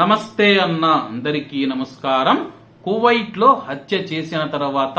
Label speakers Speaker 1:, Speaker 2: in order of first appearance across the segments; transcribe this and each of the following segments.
Speaker 1: నమస్తే అన్న అందరికీ నమస్కారం. కువైట్లో హత్య చేసిన తర్వాత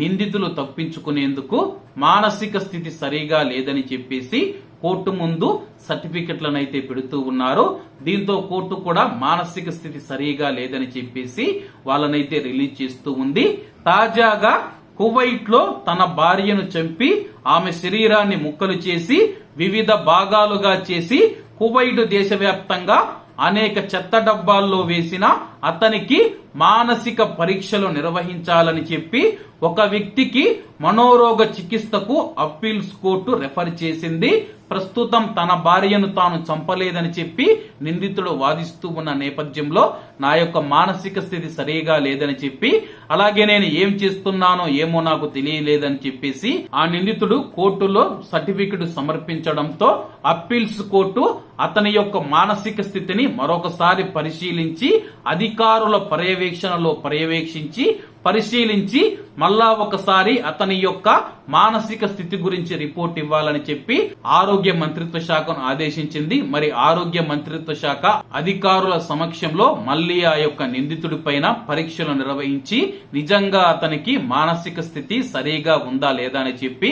Speaker 1: నిందితులు తప్పించుకునేందుకు మానసిక స్థితి సరిగా లేదని చెప్పేసి కోర్టు ముందు సర్టిఫికెట్లను అయితే పెడుతూ ఉన్నారు. దీంతో కోర్టు కూడా మానసిక స్థితి సరిగా లేదని చెప్పేసి వాళ్ళనైతే రిలీజ్ చేస్తూ ఉంది. తాజాగా కువైట్లో తన భార్యను చంపి ఆమె శరీరాన్ని ముక్కలు చేసి వివిధ భాగాలుగా చేసి కువైట్ దేశవ్యాప్తంగా అనేక చెత్త డబ్బాల్లో వేసిన అతనికి మానసిక పరీక్షలు నిర్వహించాలని చెప్పి ఒక వ్యక్తికి మనోరోగ చికిత్సకు అప్పీల్స్ కోర్టు రెఫర్ చేసింది. ప్రస్తుతం తన భార్యను తాను చంపలేదని చెప్పి నిందితుడు వాదిస్తూ ఉన్న నేపథ్యంలో నా యొక్క మానసిక స్థితి సరిగా లేదని చెప్పి అలాగే నేను ఏం చేస్తున్నానో ఏమో నాకు తెలియలేదని చెప్పేసి ఆ నిందితుడు కోర్టులో సర్టిఫికెట్ సమర్పించడంతో అప్పీల్స్ కోర్టు అతని యొక్క మానసిక స్థితిని మరొకసారి పరిశీలించి అధికారుల పర్యవేక్షణలో పర్యవేక్షించి పరిశీలించి మళ్ళా ఒకసారి అతని యొక్క మానసిక స్థితి గురించి రిపోర్ట్ ఇవ్వాలని చెప్పి ఆరోగ్య మంత్రిత్వ శాఖను ఆదేశించింది. మరి ఆరోగ్య మంత్రిత్వ శాఖ అధికారుల సమక్షంలో మళ్ళీ ఆ యొక్క నిందితుడి పైన పరీక్షలు నిర్వహించి నిజంగా అతనికి మానసిక స్థితి సరిగా ఉందా లేదా అని చెప్పి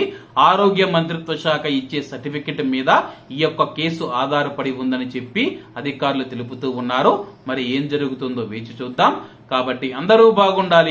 Speaker 1: ఆరోగ్య మంత్రిత్వ శాఖ ఇచ్చే సర్టిఫికెట్ మీద ఈ యొక్క కేసు ఆధారపడి ఉందని చెప్పి అధికారులు తెలుపుతూ ఉన్నారు. మరి ఏం జరుగుతుందో వేచి చూద్దాం. కాబట్టి అందరూ బాగుండాలి